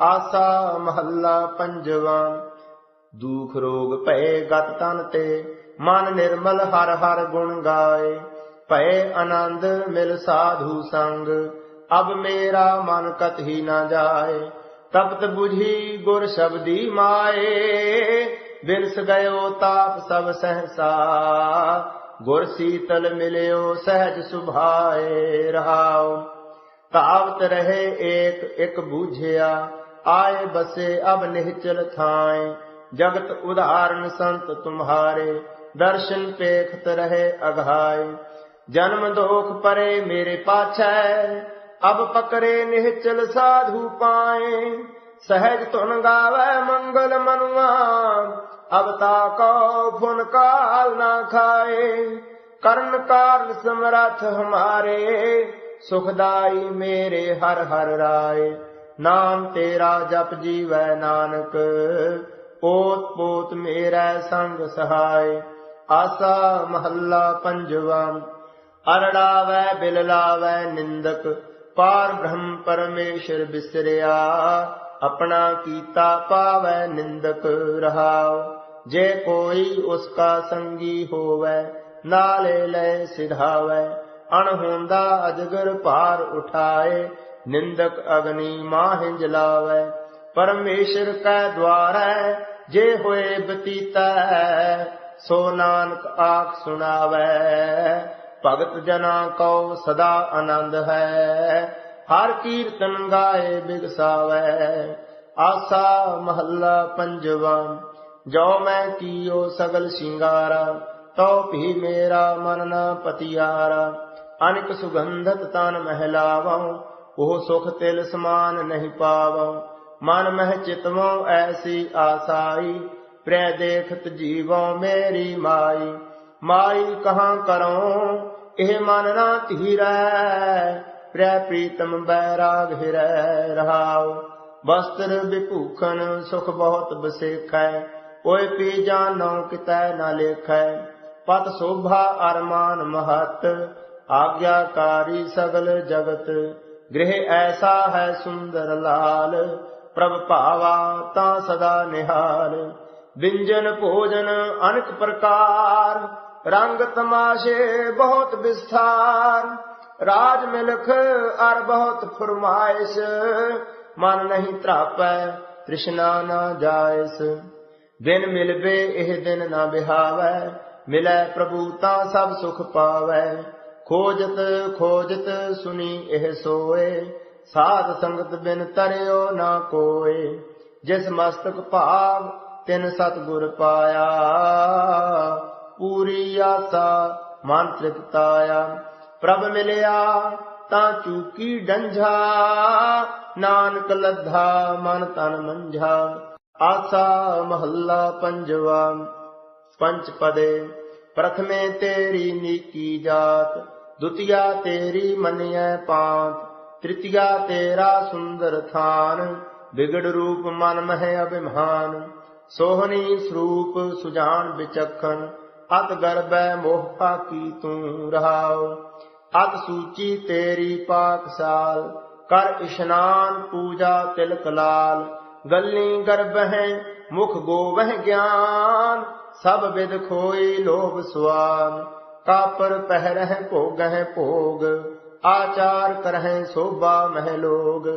ਆਸਾ ਮਹੱਲਾ ਪੰਜਵਾ, ਦੁਖ ਰੋਗ ਭਏ ਗਤ ਤਨ ਤੇ, ਮਨ ਨਿਰਮਲ ਹਰ ਹਰ ਗੁਣ ਗਾਏ। ਭਏ ਆਨੰਦ ਮਿਲ ਸਾਧੂ ਸੰਗ, ਅਬ ਮੇਰਾ ਮਨ ਕਤ ਹੀ ਨਾ ਜਾਏ। ਤਪਤ 부ਝੀ ਗੁਰ ਸ਼ਬਦੀ ਮਾਏ, ਬਿਨਸ ਗਇਓ ਤਾਪ ਸਭ ਸਹਸਾ। ਗੁਰ ਸੀਤਲ ਮਿਲਿਓ ਸਹਿਜ ਸੁਭਾਏ ਰਹਾਉ। ਤਾਵਤ ਰਹੇ ਏਕ ਇੱਕ ਬੂਝਿਆ ਆਏ ਬਸੇ ਅਬ ਨਿਹਚਲ ਥਾਏ, ਜਗਤ ਉਦਾਹਰਨ ਸੰਤ ਤੁਮਹਾਰੇ ਦਰਸ਼ਨ ਪੇਖਤ ਰਹੇ ਅਘਾਏ ਜਨਮ ਦੋਖ ਪਰੇ ਮੇਰੇ ਪਾਛੈ, ਅਬ ਪਕਰੇ ਨਿਹਚਲ ਸਾਧੂ ਪਾਏ। ਸਹਿਜ ਧੁਨ ਗਾਵੇ ਮੰਗਲ ਮਨੁਆ, ਅਬ ਤਾ ਕੋ ਫੁਨ ਕਾਲ ਨਾ ਖਾਏ। ਕਰਨ ਕਾਰਨ ਸਮਰਥ ਹਮਾਰੇ, ਸੁਖਦਾਈ ਮੇਰੇ ਹਰ ਹਰ ਰਾਏ। ਨਾਮ ਤੇਰਾ ਜਪ ਜੀਵੈ ਨਾਨਕ ਓਤ ਪੋਤ ਮੇਰਾ ਸੰਗ ਸਹਾਇ, ਆਸਾ ਮਹੱਲਾ ਪੰਜਵਾ ਅਰੜਾਵੈ ਬਿਲ ਨਿੰਦਕ, ਪਾਰ ਬ੍ਰਹਮ ਪਰਮੇਸ਼ਰ ਬਿਸਰਿਆ, ਆਪਣਾ ਕੀਤਾ ਪਾਵੈ ਨਿੰਦਕ ਰਹਾਉ, ਜੇ ਕੋਈ ਉਸਕਾ ਸੰਗੀ ਹੋਵੈ, ਨਾਲੇ ਲੈ ਸਿਧਾਵੈ ਅਣਹੋਂਦਾ ਅਜਗਰ ਭਾਰ ਉਠਾਏ ਨਿੰਦਕ ਅਗਨੀ ਮਾਹਿ ਜਲਾਵੈ ਪਰਮੇਸ਼ਰ ਕੈ ਦਵਾਰੈ ਜੇ ਹੋਏ ਬਤੀਤਾ, ਸੋ ਨਾਨਕ ਆਖ ਸੁਣਾਵੈ। ਭਗਤ ਜਨਾ ਕਉ ਸਦਾ ਆਨੰਦ ਹੈ, ਹਰ ਕੀਰਤਨ ਗਾਏ ਬਿਗਸਾਵੈ। ਆਸਾ ਮਹੱਲਾ ਪੰਜਵਾ, ਜੋ ਮੈਂ ਕੀਓ ਸਗਲ ਸ਼ਿੰਗਾਰਾ ਤੋ ਭੀ ਮੇਰਾ ਮਨ ਨਾ ਪਤਿਆਰਾ। ਅਨਿਕ ਸੁਗੰਧਤ ਤਨ ਮਹਿਲਾਵਾਂ ਉਹ ਸੁਖ ਤਿਲ ਸਮਾਨ ਨਹੀਂ ਪਾਵਾਂ। ਮਨ ਮਹਿ ਚਿਤਵੋਂ ਐਸੀ ਆਸਾਈ, ਪ੍ਰੈ ਦੇਖਤ ਜੀਵੋਂ ਮੇਰੀ ਮਾਈ। ਮਾਈ ਕਹਾਂ ਕਰੋ, ਇਹ ਮਨ ਨਾ ਧੀਰੈ, ਪ੍ਰੈ ਪ੍ਰੀਤਮ ਬੈਰਾਗ ਹਿਰੈ ਰਹਾਉ। ਵਸਤਰ ਵਿਭੂਖਨ ਸੁਖ ਬਹੁਤ ਬਸੇਖੈ ਓਏ ਪੀ ਜਾਨੋ ਕਿਤੈ ਨਾ ਲੇਖੈ। ਪਤ ਸੋਭਾ ਅਰਮਾਨ ਮਹਤ, ਆਗਿਆਕਾਰੀ ਸਗਲ ਜਗਤ। ਗ੍ਰਹਿ ਐਸਾ ਹੈ ਸੁੰਦਰ ਲਾਲ, ਪ੍ਰਭ ਭਾਵਾ ਤਾਂ ਸਦਾ ਨਿਹਾਲ। ਵਿੰਜਨ ਭੋਜਨ ਅਨਕ ਪ੍ਰਕਾਰ, ਰੰਗ ਤਮਾਸ਼ੇ ਬਹੁਤ ਵਿਸਥਾਰ। ਰਾਜ ਮਿਲਖ ਅਰ ਬਹੁਤ ਫਰਮਾਇਸ਼, ਮਨ ਨਹੀਂ ਧਰਾਪੈ ਤ੍ਰਿਸ਼ਨਾ ਨਾ ਜਾਇਸ। ਦਿਨ ਮਿਲਵੇ ਇਹ ਦਿਨ ਨਾ ਬਿਹਾਵੈ, ਮਿਲੈ ਪ੍ਰਭੂ ਤਾਂ ਸਭ ਸੁਖ ਪਾਵੈ। ਖੋਜਤ ਖੋਜਤ ਸੁਨੀ ਇਹ ਸੋਏ। ਸਾਧ ਸੰਗਤ ਬਿਨ ਤਰਿਓ ਨਾ ਕੋਏ। ਜਿਸ ਮਸਤਕ ਭਾਵ ਤਿਨ ਸਤਗੁਰ ਪਾਇਆ। ਪੂਰੀ ਆਸਾ ਮਨ ਤ੍ਰਿਪਤਾਇਆ ਪ੍ਰਭ ਮਿਲਿਆ ਤਾਂ ਚੂਕੀ ਡੰਝਾ। ਨਾਨਕ ਲੱਧਾ ਮਨ ਤਨ ਮੰਝਾ। ਆਸਾ ਮਹੱਲਾ ਪੰਜਵਾ। ਪੰਚ ਪਦੇ। ਪ੍ਰਥਮੇ ਤੇਰੀ ਨੀਕੀ ਜਾਤ। ਦੁਤੀਆ ਤੇਰੀ ਮੰਨਿਐ ਪਾਂਤ, ਤ੍ਰਿਤੀਆ ਤੇਰਾ ਸੁੰਦਰ ਥਾਨ, ਵਿਗੜ ਰੂਪ ਮਨ ਮਹਿ ਅਭਿਮਾਨ, ਸੋਹਣੀ ਸਰੂਪ ਸੁਜਾਨ ਵਿਚਖਣ, ਅਤ ਗਰਬੈ ਮੋਹ ਕੀ ਤੂੰ ਰਹਾਉ, ਅਤ ਸੂਚੀ ਤੇਰੀ ਪਾਕਸਾਲ, ਕਰ ਇਸ਼ਨਾਨ ਪੂਜਾ ਤਿਲਕ ਲਾਲ, ਗੱਲੀ ਗਰਬ ਹੈ ਮੁਖ ਗੋਵਹਿ ਗਿਆਨ, ਸਭ ਵਿਦ ਖੋਈ ਲੋਭ ਸੁਆਨ। ਕਾਪਰ ਪਹਿਰਹਿ ਭੋਗਹਿ ਭੋਗ ਆਚਾਰ ਕਰਹਿ ਸੋਭਾ ਮਹਿ ਲੋਗ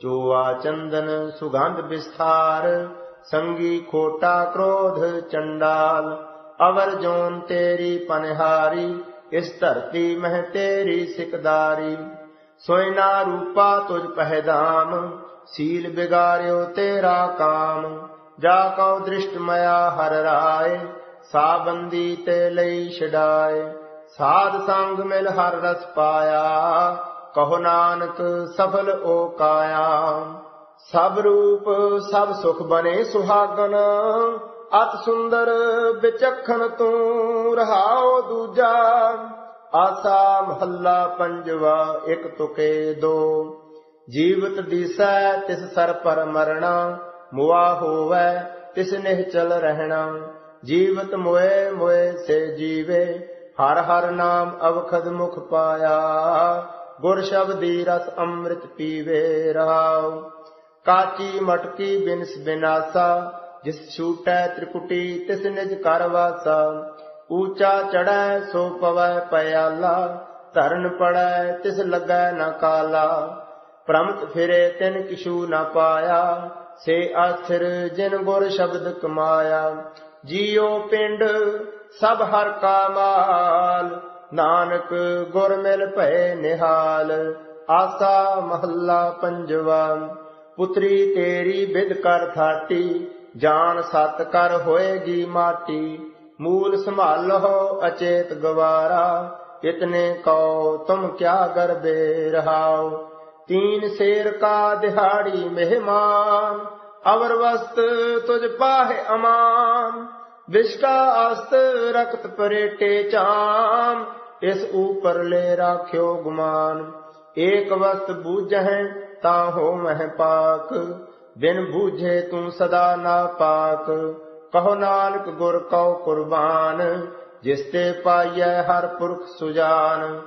ਚੋਆ ਚੰਦਨ ਸੁਗੰਧ ਵਿਸਥਾਰ ਸੰਗੀ ਖੋਟਾ ਕ੍ਰੋਧ ਚੰਡਾਲ ਅਵਰ ਜੋਨ ਤੇਰੀ ਪਨਹਾਰੀ ਇਸ ਧਰਤੀ ਮਹਿ ਤੇਰੀ ਸਿਕਦਾਰੀ ਸੋਇਨਾ ਰੂਪਾ ਤੁਝ ਪਹਿਦਾਮ ਸੀਲ ਬਿਗਾਰਿਓ ਤੇਰਾ ਕਾਮ ਜਾ ਕਉ ਦ੍ਰਿਸ਼ਟ ਮਇਆ ਹਰ ਰਾਏ ਸਾਬੰਦੀ ਤੇ ਲਈ ਛਡਾਏ। ਸਾਧ ਸੰਗ ਮਿਲ ਹਰ ਰਸ ਪਾਇਆ। ਕਹੋ ਨਾਨਕ ਸਫਲ ਓ ਕਾਇਆ। ਸਭ ਰੂਪ, ਸਭ ਸੁਖ ਬਨੇ ਸੁਹਾਗਨ ਅਤ ਸੁੰਦਰ ਵਿਚਖਣ ਤੂੰ ਰਹਾਓ ਦੂਜਾ। ਆਸਾ ਮਹੱਲਾ ਪੰਜਵਾ, ਇੱਕ ਤੁਕੇ ਦੋ। ਜੀਵਤ ਦਿਸੈ, ਤਿਸ ਸਰ ਪਰ ਮਰਣਾ। ਮੁਆ ਹੋਵੈ, ਤਿਸ ਨਿਹਚਲ ਰਹਿਣਾ। ਜੀਵਤ ਮੋਏ ਮੋਏ ਸੇ ਜੀਵੇ, ਹਰ ਹਰ ਨਾਮ ਅਵਖਦ ਮੁਖ ਪਾਇਆ। ਗੁਰ ਸ਼ਬਦੀ ਰਸ ਅੰਮ੍ਰਿਤ ਪੀਵੇ ਰਹਾਉ ਕਾਚੀ ਮਟਕੀ ਬਿਨਸ ਬਿਨਾਸਾ, ਜਿਸ ਛੂਟੈ ਤ੍ਰਿਕੁਟੀ ਤਿਸ ਨਿਜ ਕਰ ਵਾਸਾ। ਊਚਾ ਚੜੈ ਸੋ ਪਵੈ ਪਿਆਲਾ ਧਰਨ ਪੜੈ ਤਿਸ ਲੱਗੈ ਨਾ ਕਾਲਾ। ਪ੍ਰਮਤ ਫਿਰੇ ਤਿਨ ਕਿਛੂ ਨਾ ਪਾਇਆ, ਸੇ ਆਥਿਰ ਜਿਨ ਗੁਰ ਸ਼ਬਦ ਕਮਾਇਆ। ਜੀਉ ਪਿੰਡ ਸਭ ਹਰ ਕਾ ਮਾਲ ਨਾਨਕ ਗੁਰ ਮਿਲ ਭਏ ਨਿਹਾਲ, ਆਸਾ ਮਹੱਲਾ ਪੰਜਵਾ, ਪੁੱਤਰੀ ਤੇਰੀ ਬਿਦ ਕਰ ਥਾਟੀ, ਜਾਨ ਸਤ ਕਰ ਹੋਏਗੀ ਮਾਟੀ, ਮੂਲ ਸੰਭਾਲੋ ਅਚੇਤ ਗਵਾਰਾ, ਇਤਨੇ ਕਉ ਤੁਮ ਕਿਆ ਗਰਬੇ ਰਹਾਓ ਤੀਨ ਸ਼ੇਰ ਕਾ ਦਿਹਾੜੀ ਮਹਿਮਾਨ ਅਵਰ ਵਸਤ ਤੁਝ ਪਾਹੇ ਅਮਾਨ, ਵਿਸ਼ਕਾ ਅਸਤ ਰਖਤ ਪਰੇਟੇ ਚਾਮ ਇਸ ਉਪਰ ਲੈ ਰਾਖਿਓ ਗੁਮਾਨ। ਏਕ ਵਸਤ ਬੂਝਹਿ ਤਾਂ ਹੋ ਮਹਿ ਪਾਕ, ਬਿਨ ਬੂਝੇ ਤੂੰ ਸਦਾ ਨਾ ਪਾਕ। ਕਹੋ ਨਾਨਕ ਗੁਰ ਕਉ ਕੁਰਬਾਨ, ਜਿਸ ਤੇ ਪਾਈਐ ਹਰ ਪੁਰਖ ਸੁਜਾਨ।